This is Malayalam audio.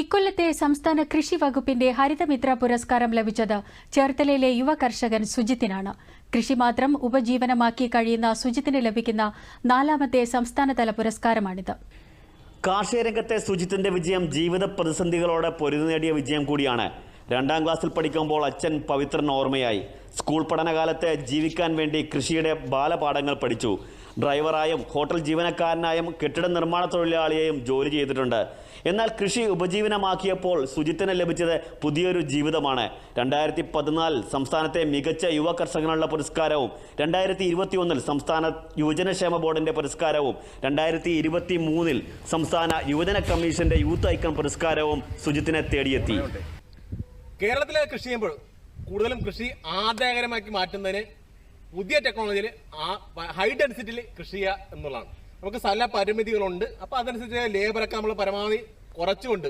ഇക്കൊല്ലത്തെ സംസ്ഥാന കൃഷി വകുപ്പിന്റെ ഹരിതമിത്ര പുരസ്കാരം ലഭിച്ചത് ചേർത്തലയിലെ യുവ കർഷകൻ സുജിത്തിനാണ്. കൃഷി മാത്രം ഉപജീവനമാക്കി കഴിയുന്ന സുജിത്തിന് ലഭിക്കുന്ന നാലാമത്തെ സംസ്ഥാനതല പുരസ്കാരമാണിത്. കാർഷിക രംഗത്തെ സുജിത്തിന്റെ വിജയം ജീവിത പ്രതിസന്ധികളോടെ പൊരുതി നേടിയ വിജയം കൂടിയാണ് രണ്ടാം ക്ലാസ്സിൽ പഠിക്കുമ്പോൾ അച്ഛൻ പവിത്രൻ ഓർമ്മയായി. സ്കൂൾ പഠനകാലത്തെ ജീവിക്കാൻ വേണ്ടി കൃഷിയുടെ ബാലപാഠങ്ങൾ പഠിച്ചു. ഡ്രൈവറായും ഹോട്ടൽ ജീവനക്കാരനായും കെട്ടിട നിർമ്മാണ തൊഴിലാളിയെയും ജോലി ചെയ്തിട്ടുണ്ട്. എന്നാൽ കൃഷി ഉപജീവനമാക്കിയപ്പോൾ സുജിത്തിന് ലഭിച്ചത് പുതിയൊരു ജീവിതമാണ്. രണ്ടായിരത്തി പതിനാലിൽ സംസ്ഥാനത്തെ മികച്ച യുവ കർഷകനുള്ള പുരസ്കാരവും രണ്ടായിരത്തി ഇരുപത്തി ഒന്നിൽ സംസ്ഥാന യുവജനക്ഷേമ ബോർഡിന്റെ പുരസ്കാരവും രണ്ടായിരത്തി ഇരുപത്തി മൂന്നിൽ സംസ്ഥാന യുവജന കമ്മീഷന്റെ യൂത്ത് ഐക്കൺ പുരസ്കാരവും സുജിത്തിനെ തേടിയെത്തി. കേരളത്തിലെ കൃഷി ചെയ്യുമ്പോൾ കൂടുതലും കൃഷി ആദായകരമാക്കി മാറ്റുന്നതിന് പുതിയ ടെക്നോളജിയിൽ ഹൈ ഡെൻസിറ്റിയിൽ കൃഷി ചെയ്യുക എന്നുള്ളതാണ്. നമുക്ക് സ്ഥല പരിമിതികളുണ്ട്. അപ്പോൾ അതനുസരിച്ച് ലേബറൊക്കെ നമ്മൾ പരമാവധി കുറച്ചുകൊണ്ട്